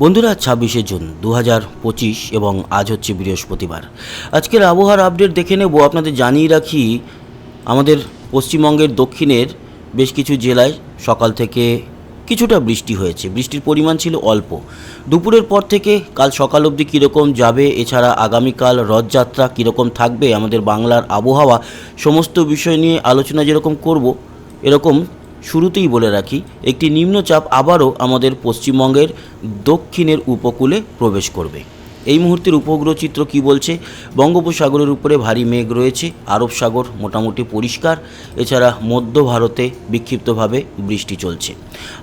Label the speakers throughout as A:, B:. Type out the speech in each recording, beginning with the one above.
A: বন্ধুরা, ছাব্বিশে জুন দু পঁচিশ এবং আজ হচ্ছে বৃহস্পতিবার। আজকের আবহাওয়ার আপডেট দেখে নেব। আপনাদের জানিয়ে রাখি, আমাদের পশ্চিমবঙ্গের দক্ষিণের বেশ কিছু জেলায় সকাল থেকে কিছুটা বৃষ্টি হয়েছে। বৃষ্টির পরিমাণ ছিল অল্প। দুপুরের পর থেকে কাল সকাল অবধি কীরকম যাবে, এছাড়া আগামীকাল রথযাত্রা কীরকম থাকবে, আমাদের বাংলার আবহাওয়া, সমস্ত বিষয় নিয়ে আলোচনা যেরকম করব, এরকম শুরুতেই বলে রাখি, একটি নিম্নচাপ আবারও আমাদের পশ্চিমবঙ্গের দক্ষিণের উপকূলে প্রবেশ করবে। এই মুহূর্তের উপগ্রহ চিত্র কি বলছে? বঙ্গোপসাগরের উপরে ভারী মেঘ রয়েছে, আরব সাগর মোটামুটি পরিষ্কার, এছাড়া মধ্য ভারতে বিক্ষিপ্তভাবে বৃষ্টি চলছে।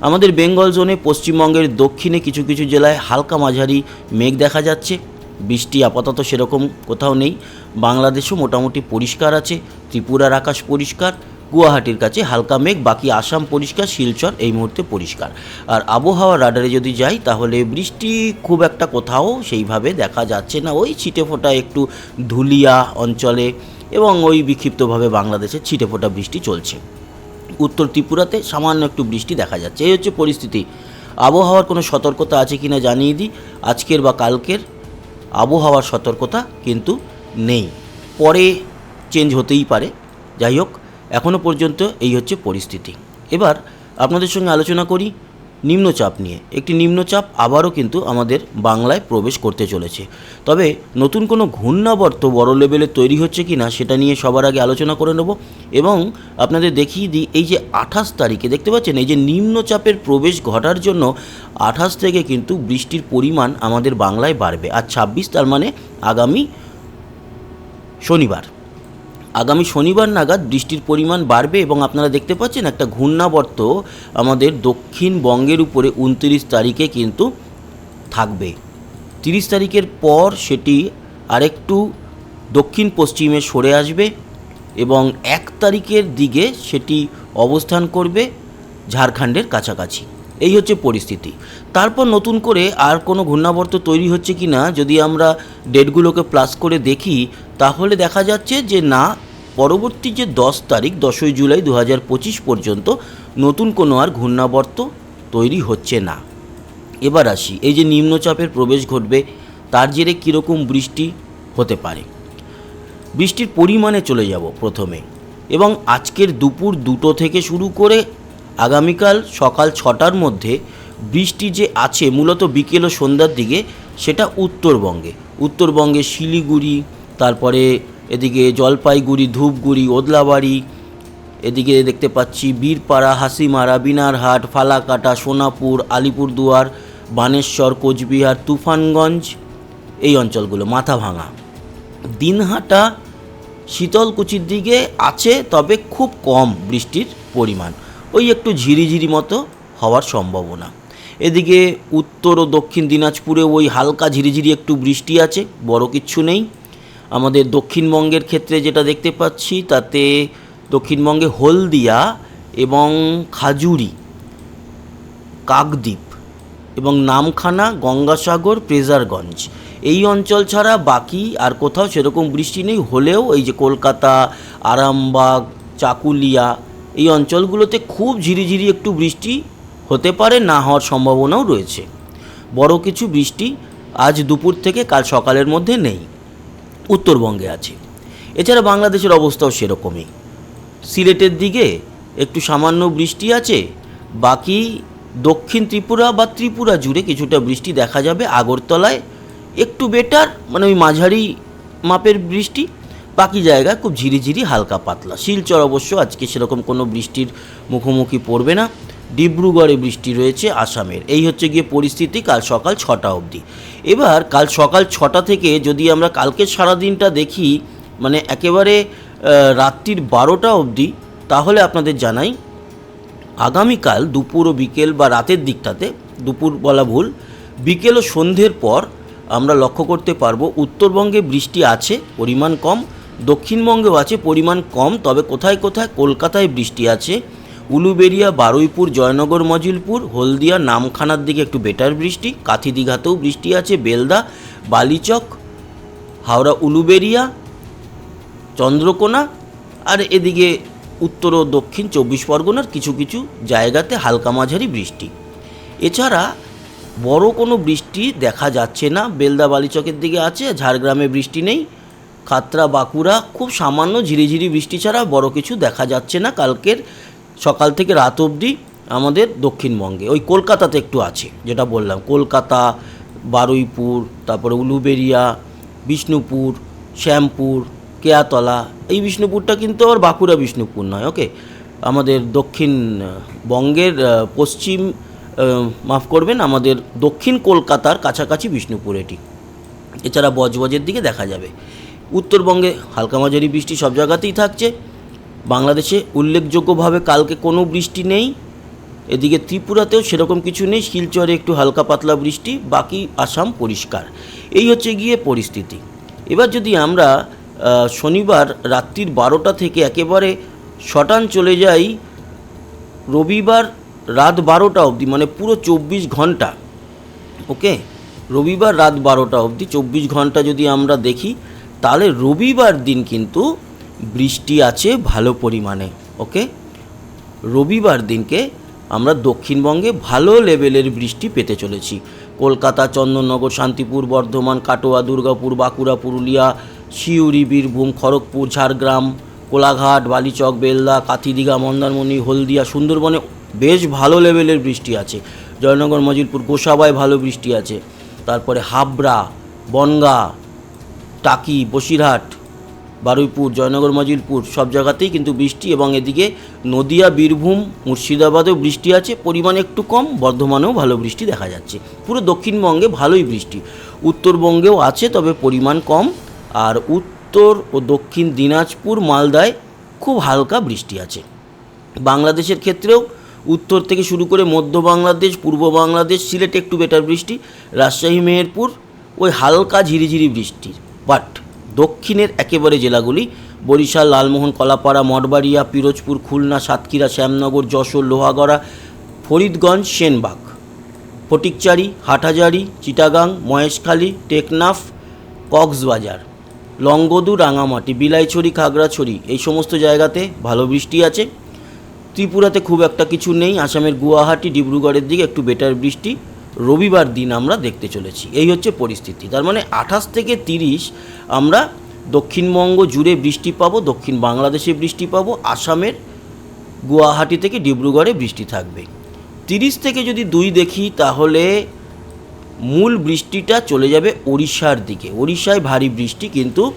A: আমাদের বেঙ্গল জোনে পশ্চিমবঙ্গের দক্ষিণে কিছু কিছু জেলায় হালকা মাঝারি মেঘ দেখা যাচ্ছে। বৃষ্টি আপাতত সেরকম কোথাও নেই। বাংলাদেশও মোটামুটি পরিষ্কার আছে, ত্রিপুরার আকাশ পরিষ্কার গুয়াহাটির কাছে হালকা মেঘ, বাকি আসাম পরিষ্কার, শিলচর এই মুহূর্তে পরিষ্কার। আর আবহাওয়া রাডারে যদি যাই, তাহলে বৃষ্টি খুব একটা কোথাও সেইভাবে দেখা যাচ্ছে না। ওই ছিটে ফোটা একটু ধুলিয়া অঞ্চলে এবং ওই বিক্ষিপ্তভাবে বাংলাদেশে ছিটে ফোটা বৃষ্টি চলছে। উত্তর ত্রিপুরাতে সামান্য একটু বৃষ্টি দেখা যাচ্ছে। এই হচ্ছে পরিস্থিতি। আবহাওয়ার কোনো সতর্কতা আছে কিনা জানিয়ে দিই। আজকের বা কালকের আবহাওয়ার সতর্কতা কিন্তু নেই। পরে চেঞ্জ হতেই পারে। যাই হোক এখনও পর্যন্ত এই হচ্ছে পরিস্থিতি। এবার আপনাদের সঙ্গে আলোচনা করি নিম্নচাপ নিয়ে। একটি নিম্নচাপ আবারও কিন্তু আমাদের বাংলায় প্রবেশ করতে চলেছে। তবে নতুন কোনো ঘূর্ণাবর্ত বড় লেভেলে তৈরি হচ্ছে কি না সেটা নিয়ে সবার আগে আলোচনা করে নেব এবং আপনাদের দেখিয়ে দিই এই যে আঠাশ তারিখে দেখতে পাচ্ছেন এই যে নিম্নচাপের প্রবেশ ঘটার জন্য আঠাশ থেকে কিন্তু বৃষ্টির পরিমাণ আমাদের বাংলায় বাড়বে। আর ছাব্বিশ তার মানে আগামী শনিবার। আগামী শনিবার নাগাদ বৃষ্টির পরিমাণ বাড়বে এবং আপনারা দেখতে পাচ্ছেন একটা ঘূর্ণাবর্ত আমাদের দক্ষিণবঙ্গের উপরে উনত্রিশ তারিখে কিন্তু থাকবে। তিরিশ তারিখের পর সেটি আরেকটু দক্ষিণ পশ্চিমে সরে আসবে এবং এক তারিখের দিকে সেটি অবস্থান করবে ঝাড়খণ্ডের কাছাকাছি। এই হচ্ছে পরিস্থিতি। তারপর নতুন করে আর কোনো ঘূর্ণাবর্ত তৈরি হচ্ছে কি না যদি আমরা ডেটগুলোকে প্লাস করে দেখি, তাহলে দেখা যাচ্ছে যে না পরবর্তী যে দশ তারিখ, দশই জুলাই দু হাজার পঁচিশ পর্যন্ত নতুন কোনো আর ঘূর্ণাবর্ত তৈরি হচ্ছে না। এবার আসি, এই যে নিম্নচাপের প্রবেশ ঘটবে, তার জেরে কীরকম বৃষ্টি হতে পারে? বৃষ্টির পরিমাণে চলে যাব প্রথমে, এবং আজকের দুপুর দুটো থেকে শুরু করে আগামীকাল সকাল ছটার মধ্যে বৃষ্টি যে আছে, মূলত বিকেল ও সন্ধ্যার দিকে, সেটা উত্তরবঙ্গে। উত্তরবঙ্গে শিলিগুড়ি, তারপরে এদিকে জলপাইগুড়ি, ধূপগুড়ি, ওদলাবাড়ি, এদিকে দেখতে পাচ্ছি বীরপাড়া, হাসিমারা, বিনারহাট, ফালাকাটা, সোনাপুর, আলিপুরদুয়ার, বানেশ্বর, কোচবিহার, তুফানগঞ্জ, এই অঞ্চলগুলো মাথাভাঙা দিনহাটা, শীতলকুচির দিকে আছে, তবে খুব কম বৃষ্টির পরিমাণ। ওই একটু ঝিরিঝিরি মতো হওয়ার সম্ভাবনা। এদিকে উত্তর ও দক্ষিণ দিনাজপুরে ওই হালকা ঝিরিঝিরি একটু বৃষ্টি আছে, বড় কিচ্ছু নেই। আমাদের দক্ষিণবঙ্গের ক্ষেত্রে যেটা দেখতে পাচ্ছি, তাতে দক্ষিণবঙ্গে হলদিয়া এবং খাজুরি, কাকদ্বীপ এবং নামখানা, গঙ্গাসাগর, প্রেজারগঞ্জ। এই অঞ্চল ছাড়া বাকি আর কোথাও সেরকম বৃষ্টি নেই, হলেও এই যে কলকাতা, আরামবাগ, চাকুলিয়া, এই অঞ্চলগুলোতে খুব ঝিরিঝিরি একটু বৃষ্টি হতে পারে, না হওয়ার সম্ভাবনাও রয়েছে। বড় কিছু বৃষ্টি আজ দুপুর থেকে কাল সকালের মধ্যে নেই। উত্তরবঙ্গে আছে। এছাড়া বাংলাদেশের অবস্থাও সেরকমই। সিলেটের দিকে একটু সামান্য বৃষ্টি আছে, বাকি দক্ষিণ ত্রিপুরা বা ত্রিপুরা জুড়ে কিছুটা বৃষ্টি দেখা যাবে। আগরতলায় একটু বেটার মানে ওই মাঝারি মাপের বৃষ্টি। বাকি জায়গায় খুব ঝিরিঝিরি, হালকা পাতলা। শিলচর অবশ্য আজকে সেরকম কোনো বৃষ্টির মুখোমুখি পড়বে না। ডিব্রুগড়ে বৃষ্টি রয়েছে আসামের। এই হচ্ছে গিয়ে পরিস্থিতি কাল সকাল ছটা অবধি। এবার কাল সকাল ছটা থেকে যদি আমরা কালকে সারাদিনটা দেখি মানে একেবারে রাত্রির বারোটা অবধি, তাহলে আপনাদের জানাই, আগামীকাল দুপুর ও বিকেল বা রাতের দিকটাতে, দুপুর বলা ভুল, বিকেল ও সন্ধ্যের পর আমরা লক্ষ্য করতে পারব উত্তরবঙ্গে বৃষ্টি আছে, পরিমাণ কম, দক্ষিণবঙ্গেও আছে পরিমাণ কম, তবে কোথায় কোথায় কলকাতায় বৃষ্টি আছে উলুবেড়িয়া বারুইপুর, জয়নগর, মজিলপুর, হলদিয়া, নামখানার দিকে একটু বেটার বৃষ্টি কাথি দীঘাতেও বৃষ্টি আছে, বেলদা, বালিচক, হাওড়া উলুবেড়িয়া চন্দ্রকোনা আর এদিকে উত্তর ও দক্ষিণ চব্বিশ পরগনার কিছু কিছু জায়গাতে হালকা মাঝারি বৃষ্টি। এছাড়া বড় কোনো বৃষ্টি দেখা যাচ্ছে না, বেলদা বালিচকের দিকে আছে, ঝাড়গ্রামে বৃষ্টি নেই খাতরা বাঁকুড়া, খুব সামান্য ঝিরিঝিরি বৃষ্টি ছাড়া বড় কিছু দেখা যাচ্ছে না, কালকের সকাল থেকে রাত অবধি আমাদের দক্ষিণবঙ্গে। ওই কলকাতাতে একটু আছে, যেটা বললাম। কলকাতা, বারুইপুর, তারপরে উলুবেরিয়া, বিষ্ণুপুর, শ্যামপুর, কেয়াতলা। এই বিষ্ণুপুরটা কিন্তু আবার বাঁকুড়া বিষ্ণুপুর নয়, ওকে? আমাদের দক্ষিণ বঙ্গের পশ্চিম মাফ করবেন, আমাদের দক্ষিণ কলকাতার কাছাকাছি বিষ্ণুপুর এটি। এছাড়া বজবজের দিকে দেখা যাবে। উত্তরবঙ্গে হালকা মাঝারি বৃষ্টি সব জায়গাতেই থাকছে। বাংলাদেশে উল্লেখযোগ্যভাবে কালকে কোনো বৃষ্টি নেই। এদিকে ত্রিপুরাতেও সেরকম কিছু নেই, শিলচরে একটু হালকা পাতলা বৃষ্টি, বাকি আসাম পরিষ্কার। এই হচ্ছে গিয়ে পরিস্থিতি। এবার যদি আমরা শনিবার রাত্রির বারোটা থেকে একেবারে শটান চলে যাই, রবিবার রাত বারোটা অবধি মানে পুরো চব্বিশ ঘণ্টা, ওকে? রবিবার রাত বারোটা অবধি, চব্বিশ ঘণ্টা যদি আমরা দেখি, তাহলে রবিবার দিন কিন্তু বৃষ্টি আছে ভালো পরিমাণে, ওকে? রবিবার দিনকে আমরা দক্ষিণবঙ্গে ভালো লেভেলের বৃষ্টি পেতে চলেছি। কলকাতা, চন্দননগর, শান্তিপুর, বর্ধমান, কাটোয়া, দুর্গাপুর, বাঁকুড়া, পুরুলিয়া, সিউড়ি, বীরভূম, খড়গপুর, ঝাড়গ্রাম, কোলাঘাট, বালিচক, বেলদা, কাথিদিঘা, মন্দারমণি, হলদিয়া, সুন্দরবনে বেশ ভালো লেভেলের বৃষ্টি আছে। জয়নগর, মজিলপুর, গোসাবায় ভালো বৃষ্টি আছে। তারপরে হাবড়া, বনগা, টাকি, বসিরহাট বারুইপুর, জয়নগর, মজিলপুর, সব জায়গাতেই কিন্তু বৃষ্টি এবং এদিকে নদিয়া, বীরভূম, মুর্শিদাবাদেও বৃষ্টি আছে, পরিমাণ একটু কম, বর্ধমানেও ভালো বৃষ্টি দেখা যাচ্ছে। পুরো দক্ষিণবঙ্গে ভালোই বৃষ্টি। উত্তরবঙ্গেও আছে, তবে পরিমাণ কম। আর উত্তর ও দক্ষিণ দিনাজপুর, মালদায় খুব হালকা বৃষ্টি আছে। বাংলাদেশের ক্ষেত্রেও উত্তর থেকে শুরু করে মধ্য বাংলাদেশ, পূর্ব বাংলাদেশ, সিলেটে একটু বেটার বৃষ্টি। রাজশাহী, মেহেরপুর, ওই হালকা ঝিরিঝিরি বৃষ্টি। বাট দক্ষিণের একেবারে জেলাগুলি, বরিশাল, লালমোহন, কলাপাড়া, মঠবাড়িয়া, পিরোজপুর, খুলনা, সাতক্ষীরা, শ্যামনগর, যশোর, লোহাগড়া, ফরিদগঞ্জ, সেনবাগ। ফটিকচারি, হাটহাজারি, চিটাগাং, মহেশখালী, টেকনাফ, কক্সবাজার, লংগদু, রাঙামাটি, বিলাইছড়ি, খাগড়াছড়ি, এই সমস্ত জায়গাতে ভালো বৃষ্টি আছে। ত্রিপুরাতে খুব একটা কিছু নেই, আসামের গুয়াহাটি, ডিব্রুগড়ের দিকে একটু বেটার বৃষ্টি। রবিবার দিন আমরা দেখতে চলেছি। এই হচ্ছে পরিস্থিতি। তার মানে আঠাশ থেকে তিরিশ আমরা দক্ষিণবঙ্গ জুড়ে বৃষ্টি পাবো, দক্ষিণ বাংলাদেশে বৃষ্টি পাবো, আসামের গুয়াহাটি থেকে ডিব্রুগড়ে বৃষ্টি থাকবে। তিরিশ থেকে যদি দুই দেখি, তাহলে মূল বৃষ্টিটা চলে যাবে ওড়িশার দিকে। ওড়িশায় ভারী বৃষ্টি, কিন্তু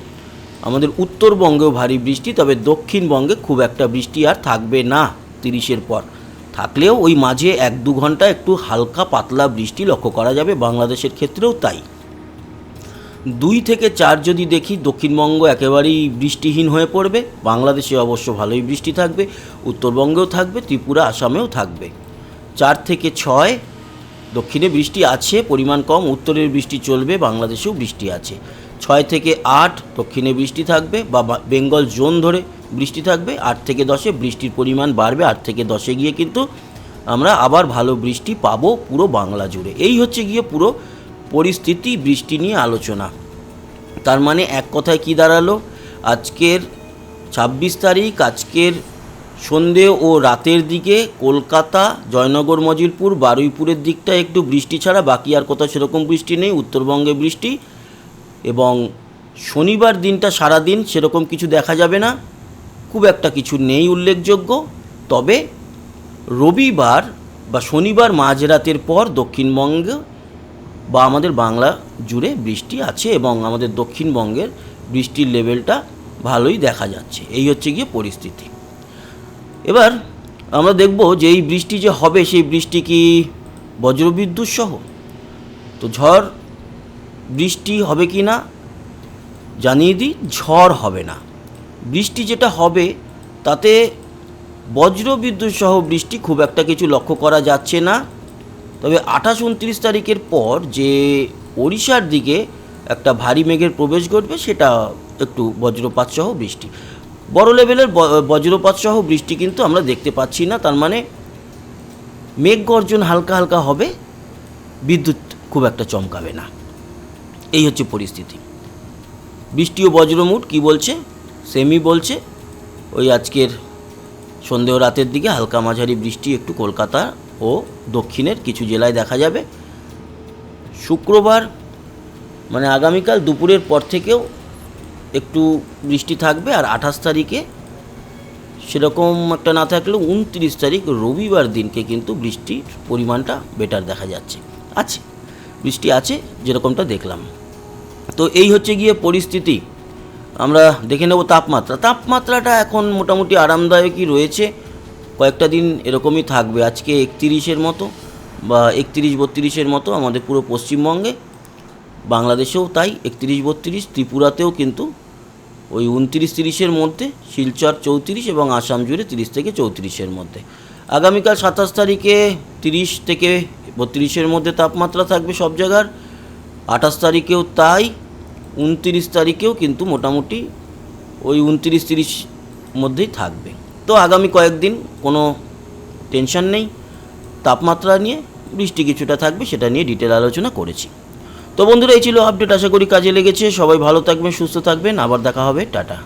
A: আমাদের উত্তরবঙ্গেও ভারী বৃষ্টি, তবে দক্ষিণবঙ্গে খুব একটা বৃষ্টি আর থাকবে না তিরিশের পর। থাকলেও ওই মাঝে এক দু ঘণ্টা একটু হালকা পাতলা বৃষ্টি লক্ষ্য করা যাবে, বাংলাদেশের ক্ষেত্রেও তাই। দুই থেকে চার যদি দেখি, দক্ষিণবঙ্গ একেবারেই বৃষ্টিহীন হয়ে পড়বে, বাংলাদেশে অবশ্য ভালোই বৃষ্টি থাকবে, উত্তরবঙ্গেও থাকবে, ত্রিপুরা, আসামেও থাকবে। চার থেকে ছয়, দক্ষিণে বৃষ্টি আছে, পরিমাণ কম, উত্তরের বৃষ্টি চলবে, বাংলাদেশেও বৃষ্টি আছে। ছয় থেকে আট, দক্ষিণে বৃষ্টি থাকবে, বা বেঙ্গল জোন ধরে বৃষ্টি থাকবে, আট থেকে দশে বৃষ্টির পরিমাণ বাড়বে, আট থেকে দশে গিয়ে কিন্তু আমরা আবার ভালো বৃষ্টি পাবো পুরো বাংলা জুড়ে। এই হচ্ছে গিয়ে পুরো পরিস্থিতি, বৃষ্টি নিয়ে আলোচনা। তার মানে এক কথায় কি দাঁড়াল? আজকের ছাব্বিশ তারিখ, আজকের সন্ধে ও রাতের দিকে কলকাতা, জয়নগর, মজিলপুর, বারুইপুরের দিকটা একটু বৃষ্টি ছাড়া, বাকি আর কোথাও সেরকম বৃষ্টি নেই, উত্তরবঙ্গে বৃষ্টি এবং শনিবার দিনটা সারাদিন সেরকম কিছু দেখা যাবে না। খুব একটা কিছু নেই উল্লেখযোগ্য। তবে রবিবার বা শনিবার মাঝরাতের পর দক্ষিণবঙ্গ বা আমাদের বাংলা জুড়ে বৃষ্টি আছে এবং আমাদের দক্ষিণবঙ্গের বৃষ্টির লেভেলটা ভালোই দেখা যাচ্ছে। এই হচ্ছে গিয়ে পরিস্থিতি। এবার আমরা দেখব যে এই বৃষ্টি যে হবে, সেই বৃষ্টি কি বজ্রবিদ্যুৎ সহ? তো ঝড় বৃষ্টি হবে কি না জানিয়ে দিই, ঝড় হবে না। বৃষ্টি যেটা হবে, তাতে বজ্রবিদ্যুৎ সহ বৃষ্টি খুব একটা কিছু লক্ষ্য করা যাচ্ছে না। তবে আঠাশ উনত্রিশ তারিখের পর যে ওড়িশার দিকে একটা ভারী মেঘের প্রবেশ ঘটবে, সেটা একটু বজ্রপাত সহ বৃষ্টি। বড় লেভেলের বজ্রপাত সহ বৃষ্টি কিন্তু আমরা দেখতে পাচ্ছি না, তার মানে মেঘ গর্জন হালকা হালকা হবে, বিদ্যুৎ খুব একটা চমকাবে না। এই হচ্ছে পরিস্থিতি। বৃষ্টি ও বজ্রমুট কি বলছে? সেমি বলছে। ওই আজকের সন্ধে ও রাতের দিকে হালকা মাঝারি বৃষ্টি একটু কলকাতা ও দক্ষিণের কিছু জেলায় দেখা যাবে। শুক্রবার মানে আগামীকাল দুপুরের পর থেকেও একটু বৃষ্টি থাকবে আর আঠাশ তারিখে সেরকম একটা না থাকলেও উনত্রিশ তারিখ রবিবার দিনকে কিন্তু বৃষ্টির পরিমাণটা বেটার দেখা যাচ্ছে। আছে, বৃষ্টি আছে, যেরকমটা দেখলাম। তো এই হচ্ছে গিয়ে পরিস্থিতি। আমরা দেখে নেব তাপমাত্রা। তাপমাত্রাটা এখন মোটামুটি আরামদায়কই রয়েছে। কয়েকটা দিন এরকমই থাকবে। আজকে একতিরিশের মতো বা একতিরিশ বত্রিশের মতো আমাদের পুরো পশ্চিমবঙ্গে। বাংলাদেশেও তাই, একতিরিশ বত্রিশ। ত্রিপুরাতেও কিন্তু ওই উনত্রিশ তিরিশের মধ্যে, শিলচর চৌত্রিশ এবং আসাম জুড়ে তিরিশ থেকে চৌত্রিশের মধ্যে। আগামীকাল সাতাশ তারিখে তিরিশ থেকে বত্রিশের মধ্যে তাপমাত্রা থাকবে সব জায়গার। আঠাশ তারিখেও তাই উনতিরিশ তারিখেও কিন্তু মোটামুটি ওই উনতিরিশ তিরিশ মধ্যেই থাকবে। তো আগামী কয়েকদিন কোনো টেনশন নেই, তাপমাত্রা নিয়ে বৃষ্টি কিছুটা থাকবে সেটা নিয়ে ডিটেল আলোচনা করেছি। তো বন্ধুরা, এই ছিল আপডেট, আশা করি কাজে লেগেছে। সবাই ভালো থাকবেন, সুস্থ থাকবেন। আবার দেখা হবে, টাটা।